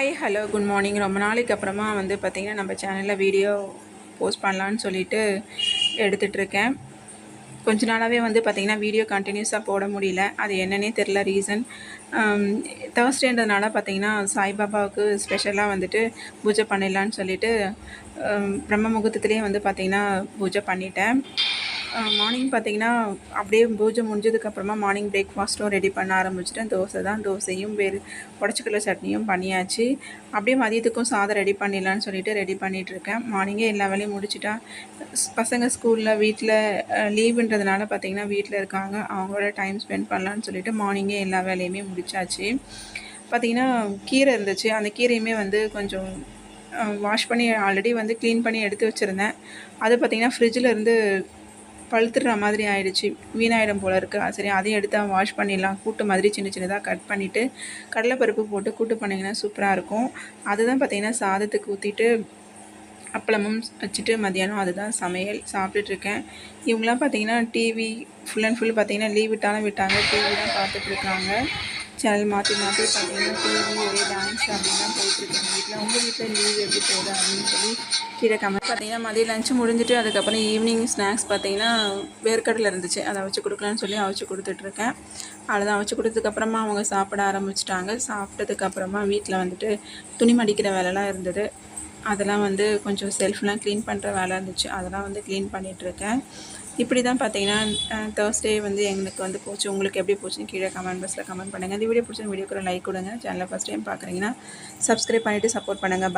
Hi hello good morning ரொம்ப நாளைக்கு அப்புறமா வந்து பார்த்திங்கன்னா நம்ம சேனலில் வீடியோ போஸ்ட் பண்ணலான்னு சொல்லிட்டு எடுத்துகிட்ருக்கேன் கொஞ்ச நாளாகவே வந்து பார்த்திங்கன்னா வீடியோ கண்டினியூஸாக போட முடியல. அது என்னன்னே தெரில ரீசன் தேர்ஸ்டேன்றதுனால பார்த்திங்கன்னா சாய்பாபாவுக்கு ஸ்பெஷலாக வந்துட்டு பூஜை பண்ணிடலான்னு சொல்லிட்டு பிரம்ம முகூர்த்தத்துலேயே வந்து பார்த்திங்கன்னா பூஜை பண்ணிட்டேன். மார்னிங் பார்த்தீங்கன்னா அப்படியே பூஜை முடிஞ்சதுக்கப்புறமா மார்னிங் பிரேக்ஃபாஸ்ட்டும் ரெடி பண்ண ஆரம்பிச்சிட்டேன். தோசை தான் தோசையும் வேறு உடச்சிக்கல சட்னியும் பண்ணியாச்சு. அப்படியே மதியத்துக்கும் சாதம் ரெடி பண்ணிடலான்னு சொல்லிட்டு ரெடி பண்ணிகிட்ருக்கேன் மார்னிங்கே எல்லா வேலையும் முடிச்சுட்டா பசங்க ஸ்கூலில் வீட்டில் லீவுன்றதுனால பார்த்தீங்கன்னா வீட்டில் இருக்காங்க. அவங்களோட டைம் ஸ்பெண்ட் பண்ணலான்னு சொல்லிட்டு மார்னிங்கே எல்லா வேலையுமே முடிச்சாச்சு. பார்த்திங்கன்னா கீரை இருந்துச்சு. அந்த கீரையுமே வந்து கொஞ்சம் வாஷ் பண்ணி ஆல்ரெடி வந்து க்ளீன் பண்ணி எடுத்து வச்சுருந்தேன். அது பார்த்திங்கன்னா ஃப்ரிட்ஜில் இருந்து பழுத்துடுற மாதிரி ஆயிடுச்சு. வீணாயிடும் போல இருக்குது சரி அதையும் எடுத்து வாஷ் பண்ணிடலாம். கூட்டு மாதிரி சின்ன சின்னதாக கட் பண்ணிவிட்டு கடலைப்பருப்பு போட்டு கூட்டு பண்ணிங்கன்னா சூப்பராக இருக்கும். அதுதான் பார்த்திங்கன்னா சாதத்துக்கு ஊற்றிட்டு அப்பளமும் வச்சுட்டு மதியானம் அதுதான் சமையல். சாப்பிட்டுட்ருக்கேன் இவங்களாம் பார்த்தீங்கன்னா டிவி ஃபுல் அண்ட் ஃபுல் பார்த்தீங்கன்னா லீவ் விட்டாலும் விட்டாங்க. டிவி தான் பார்த்துட்ருக்காங்க சேனல் மாற்றி மாற்றி பார்த்தீங்கன்னா டிவி ஒரே டான்ஸ் அப்படின்னு போயிட்டுருக்கேன் வீட்டில் உங்கள் வீட்டில் லீவ் எப்படி போகுது அப்படின்னு சொல்லி கீழே கமெண்ட் பார்த்தீங்கன்னா மதியம் லஞ்சு முடிஞ்சிட்டு அதுக்கப்புறம் ஈவினிங் ஸ்நாக்ஸ் பார்த்தீங்கன்னா வேர்க்கடலை இருந்துச்சு. அதை வச்சு கொடுக்கலான்னு சொல்லி அவிச்சு கொடுத்துட்ருக்கேன். அவ்வளோதான் அவிச்சு கொடுத்ததுக்கப்புறமா அவங்க சாப்பிட ஆரம்பிச்சிட்டாங்க. சாப்பிட்டதுக்கப்புறமா வீட்டில் வந்துட்டு துணி மடிக்கிற வேலைலாம் இருந்தது. அதெல்லாம் வந்து கொஞ்சம் செல்ஃப்லாம் க்ளீன் பண்ணுற வேலை இருந்துச்சு. அதெல்லாம் வந்து க்ளீன் பண்ணிகிட்ருக்கேன் இப்படி தான் பார்த்தீங்கன்னா தேர்ஸ்டே வந்து எங்களுக்கு வந்து போச்சு. உங்களுக்கு எப்படி போச்சுன்னு கீழே கமெண்ட் பாக்ஸில் கமெண்ட் பண்ணுங்கள் இந்த வீடியோ பிடிச்ச வீடியோக்கு லைக் கொடுங்க. சேனலை ஃபஸ்ட் டைம் பார்க்குறீங்கன்னா சப்ஸ்கிரைப் பண்ணிவிட்டு சப்போர்ட் பண்ணுங்கள்